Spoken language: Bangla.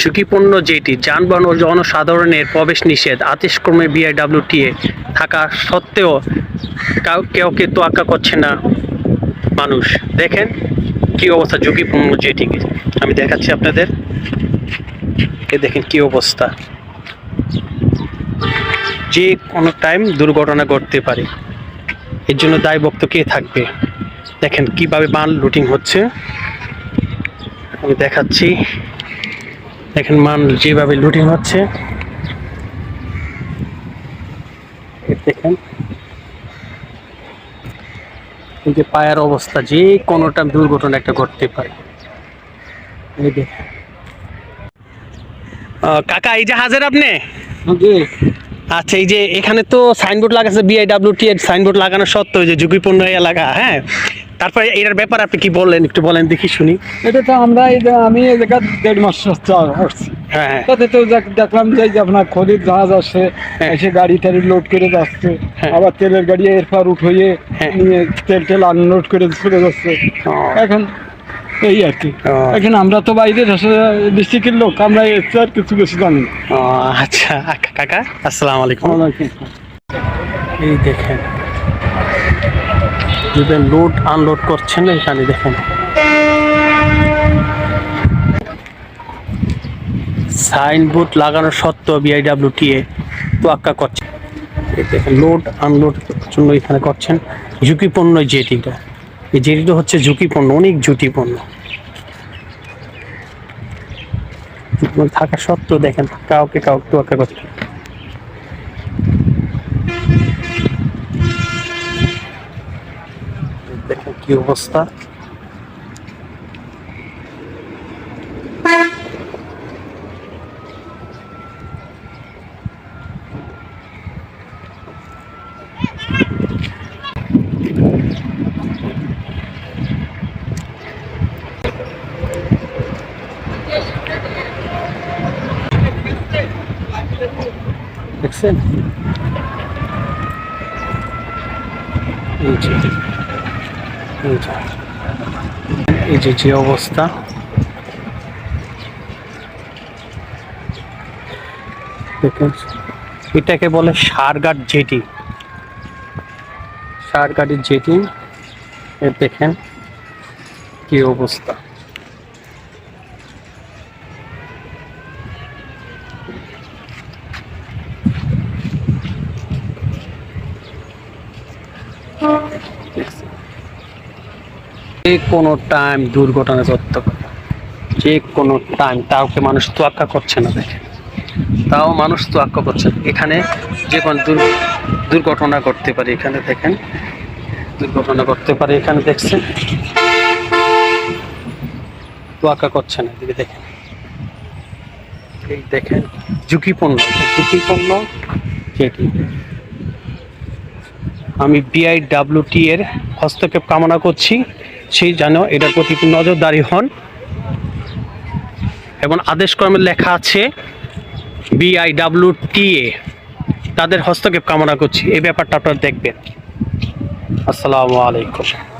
ঝুঁকিপূর্ণ যেটি, যানবাহন ও জনসাধারণের প্রবেশ নিষেধ আদেশক্রমে বিআইডব্লিউটিএ থাকা সত্ত্বেও কাউ, কেউকে তোয়াক্কা করছে না মানুষ। দেখেন কি অবস্থা? ঝুঁকিপূর্ণ যেটিকে আমি দেখাচ্ছি আপনাদের। এ দেখেন কি অবস্থা। যে কোনো টাইম দুর্ঘটনা ঘটতে পারে। এর জন্য দায়ভক্ত কে থাকবে? দেখেন কীভাবে বান লুটিং হচ্ছে। আমি দেখাচ্ছি। দেখেন মান যেভাবে লুটিং হচ্ছে। দেখেন। এই যে পায়ের অবস্থা যে কোনোটা দুর্ঘটনা একটা ঘটতে পারে। এই যে। কাকা এই যে হাজার আপনি? আচ্ছা এই যে এখানে তো সাইনবোর্ড লাগাচ্ছে বিআইডব্লিউটি এর সাইনবোর্ড লাগানো সত্ত্বেও যে ঝুঁকিপূর্ণ এলাকা হ্যাঁ? তারপরে এটার ব্যাপারে আপনি কি বললেন? একটু বলেন দেখি শুনি। এটা তো আমরা আমি এই জায়গা দেড় মাস আসছি। হ্যাঁ হ্যাঁ। তাতে তো দেখ- দেখলাম যে আপনার জাহাজ হ্যাঁ। এসে গাড়ি টাড়ি লোড করে যাচ্ছে হ্যাঁ। আবার তেলের গাড়ি এরপর। নিয়ে তেল টেল আনলোড করে চলে যাচ্ছে। এখন এই আর কি। এখন আমরা তো বাইরে ডিস্ট্রিক্টের লোক আমরা আর কিছু বেশি জানি আচ্ছা কাকা আসসালামু আলাইকুম। এই দেখেন যেভাবে লোড আনলোড করছেন এখানে দেখেন। সাইনবোর্ড লাগানো সত্ত্বেও বিআইডব্লিউটিএ তোয়াক্কা করছে। দেখেন লোড আনলোড জন্য এখানে করছেন। ঝুঁকিপূর্ণ জেটিটা। এই জেটিটা হচ্ছে ঝুঁকিপূর্ণ, অনেক ঝুঁকিপূর্ণ থাকা সত্ত্বেও দেখেন, কাউকে কাউকে তোয়াক্কা করছে দেখেন কি অবস্থা? দেখছেন? এই এই যে যে অবস্থা। দেখুন এটাকে বলে সারগাট জেটি। সারগাটের জেটি দেখেন কি অবস্থা। যে কোনো টাইম দুর্ঘটনা পারে যে কোনো টাইম তাওকে মানুষ তোয়াক্কা করছে না দেখে। তাও মানুষ তোয়াক্কা করছে। এখানে যে কোনো দুর দুর্ঘটনা ঘটতে পারে, এখানে দেখেন। দুর্ঘটনা ঘটতে পারে, এখানে দেখছেন। তোয়াক্কা করছে না, এদিকে দেখেন। এই দেখেন, ঝুঁকিপূর্ণ ঝুঁকিপূর্ণ যেটি আমি বিআইডব্লিউটি এর হস্তক্ষেপ কামনা করছি। সেই যেন এটার প্রতি নজরদারি হন। এবং আদেশক্রমে লেখা আছে বিআইডব্লিউটিএ তাদের হস্তক্ষেপ কামনা করছি। এই ব্যাপারটা আপনারা দেখবেন। আসসালামু আলাইকুম।